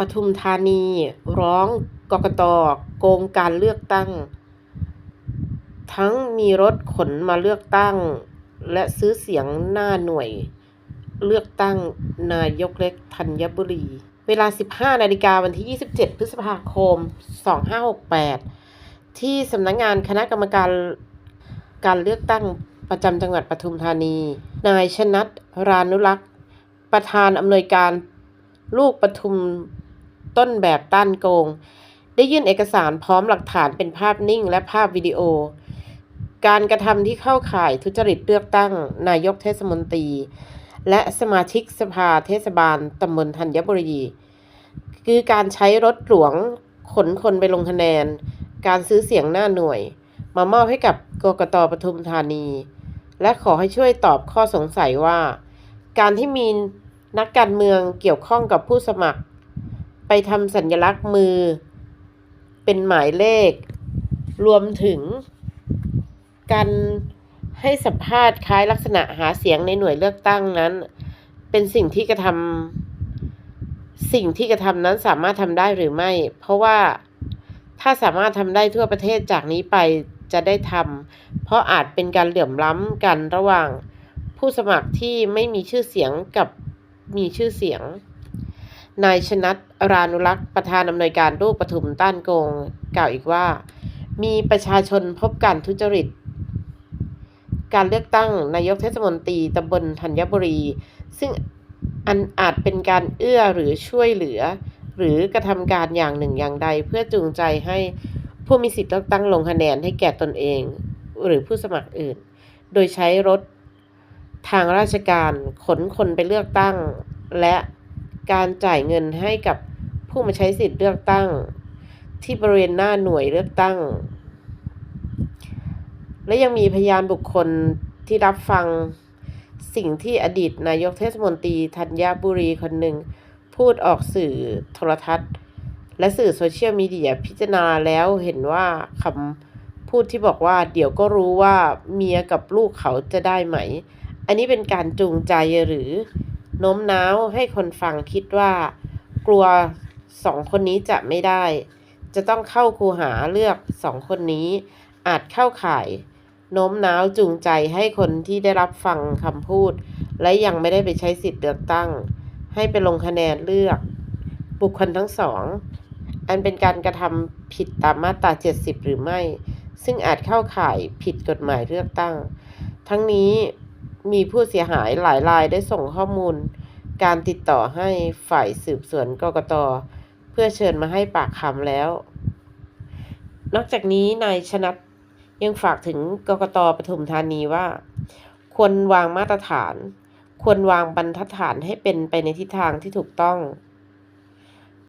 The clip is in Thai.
ปทุมธานี ร้องกกตโกงการเลือกตั้ง ทั้งมีรถขนมาเลือกตั้ง และซื้อเสียงหน้าหน่วย เลือกตั้งนายกเล็กธัญบุรี เวลา 15นาฬิกาวันที่ 27 พฤษภาคม 2568 ที่สำนักงานคณะกรรมการการเลือกตั้งประจำจังหวัดปทุมธานี นายชนัดรานุรักษ์ ประธานอำนวยการลูกปทุม ต้นแบบต้านโกง ได้ยื่นเอกสารพร้อมหลักฐานเป็นภาพนิ่งและภาพวิดีโอ การกระทำที่เข้าข่ายทุจริตเลือกตั้ง นายกเทศมนตรี และสมาชิกสภาเทศบาลตำบลธัญบุรี คือการใช้รถหลวงขนคนไปลงคะแนน การซื้อเสียงหน้าหน่วย มามอบให้กับกกตปทุมธานี และขอให้ช่วยตอบข้อสงสัยว่า การที่มีนักการเมืองเกี่ยวข้องกับผู้สมัคร ไปทำสัญลักษณ์มือ เป็นหมายเลข รวมถึง การให้สัมภาษณ์คล้ายลักษณะหาเสียงในหน่วยเลือกตั้งนั้น เป็นสิ่งที่กระทำสิ่งที่กระทำนั้นสามารถทำได้หรือไม่ เพราะว่าถ้าสามารถทำได้ทั่วประเทศจากนี้ไปจะได้ทำเพราะอาจเป็นการเหลื่อมล้ำกันระหว่างผู้สมัครที่ไม่มีชื่อเสียงกับมีชื่อเสียง นายชนัดรานุรักษ์ประธานอำนวยการลูกปทุมต้านโกง กล่าวอีกว่า มีประชาชนพบการทุจริต การเลือกตั้งนายกเทศมนตรีตำบลธัญบุรี ซึ่งอันอาจเป็นการเอื้อหรือช่วยเหลือ หรือกระทำการอย่างหนึ่งอย่างใด เพื่อจูงใจให้ผู้มีสิทธิ์เลือกตั้งลงคะแนนให้แก่ตนเอง หรือผู้สมัครอื่น โดยใช้รถทางราชการขนคนไปเลือกตั้งและ การจ่ายเงินให้กับผู้มาใช้สิทธิ์เลือกตั้ง ที่บริเวณหน้าหน่วยเลือกตั้ง และยังมีพยานบุคคลที่รับฟังสิ่งที่อดีตนายกเทศมนตรีธัญบุรีคนหนึ่ง พูดออกสื่อโทรทัศน์ และสื่อโซเชียลมีเดียพิจารณาแล้วเห็นว่าคำพูดที่บอกว่า เดี๋ยวก็รู้ว่าเมียกับลูกเขาจะได้ไหม อันนี้เป็นการจูงใจหรือ โน้มน้าวให้คนฟังคิดว่า กลัวสองคนนี้จะไม่ได้ จะต้องเข้าคูหาเลือกสองคนนี้ อาจเข้าข่ายโน้มน้าวจูงใจให้คนที่ได้รับฟังคำพูด และยังไม่ได้ไปใช้สิทธิ์เลือกตั้ง ให้ไปลงคะแนนเลือก บุคคลทั้งสอง อันเป็นการกระทำผิดตามมาตรา 70 หรือไม่ ซึ่งอาจเข้าข่ายผิดกฎหมายเลือกตั้ง ทั้งนี้ มีผู้เสียหายหลายรายได้ส่งข้อมูล การติดต่อให้ฝ่ายสืบสวนกกต เพื่อเชิญมาให้ปากคำแล้ว นอกจากนี้นายชนัดยังฝากถึงกกตปทุมธานีว่า ควรวางมาตรฐาน ควรวางบรรทัดฐานให้เป็นไปในทิศทางที่ถูกต้อง